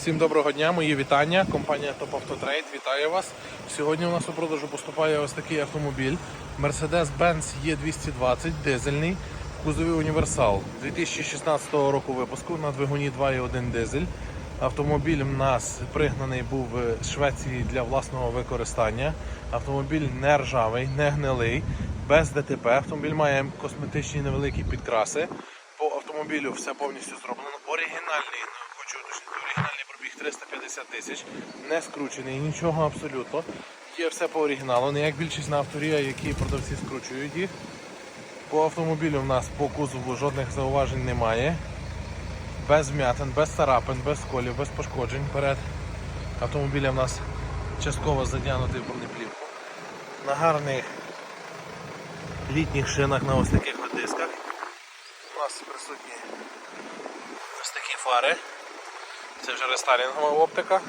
Всім доброго дня, мої вітання. Компанія Top Auto Trade вітає вас. Сьогодні у нас у продажу поступає ось такий автомобіль Mercedes-Benz E220 дизельний в кузові універсал 2016 року випуску на двигуні 2.1 дизель. Автомобіль в нас пригнаний був з Швеції для власного використання. Автомобіль не ржавий, не гнилий, без ДТП. Автомобіль має косметичні невеликі підкраси. По автомобілю все повністю зроблено. Оригінальний, ну, хочу уточнити, оригінальний 350 тисяч, не скручений, нічого абсолютно. Є все по оригіналу, не як більшість на авторія, які продавці скручують їх. По автомобілю в нас по кузову жодних зауважень немає. Без вмятин, без царапин, без сколів, без пошкоджень. Перед автомобілем в нас частково задягнутий бронеплівку. На гарних літніх шинах на ось таких дисках. У нас присутні ось такі фари. Це вже рестайлінгова оптика.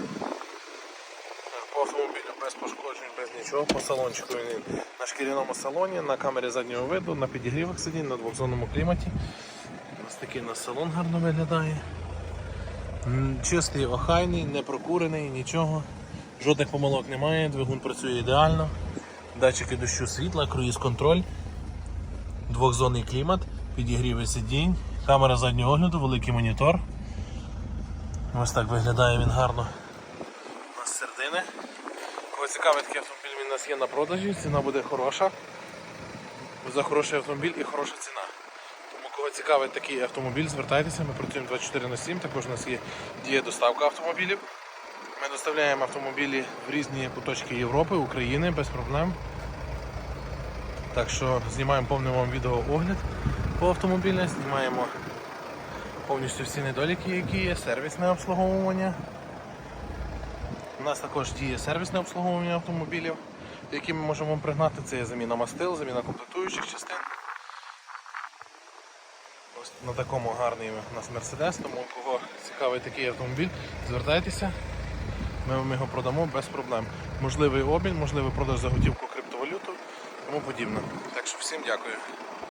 По автомобілю без пошкоджень, без нічого. По салончику він на шкіряному салоні, на камері заднього виду, на підігрівах сидінь, на двохзонному кліматі. Ось такий у нас салон гарно виглядає. Чистий, охайний, не прокурений, нічого. Жодних помилок немає, двигун працює ідеально. Датчики дощу світла, круїз контроль, двохзонний клімат, підігріви сидінь, камера заднього огляду, великий монітор. Ось так виглядає він гарно з середини. Кого цікавий такий автомобіль, він у нас є на продажі, ціна буде хороша. За хороший автомобіль і хороша ціна. Тому кого цікавить такий автомобіль, звертайтеся, ми працюємо 24 на 7, також у нас є діє доставка автомобілів. Ми доставляємо автомобілі в різні куточки Європи, України без проблем. Так що знімаємо повний вам відеоогляд по автомобілю, знімаємо повністю всі недоліки, які є, сервісне обслуговування. У нас також діє сервісне обслуговування автомобілів, які ми можемо пригнати. Це є заміна мастил, заміна комплектуючих частин. Ось на такому гарний у нас Мерседес, тому кого цікавий такий автомобіль, звертайтеся, ми вам його продамо без проблем. Можливий обмін, можливий продаж за готівку криптовалюту, тому подібне. Так що всім дякую.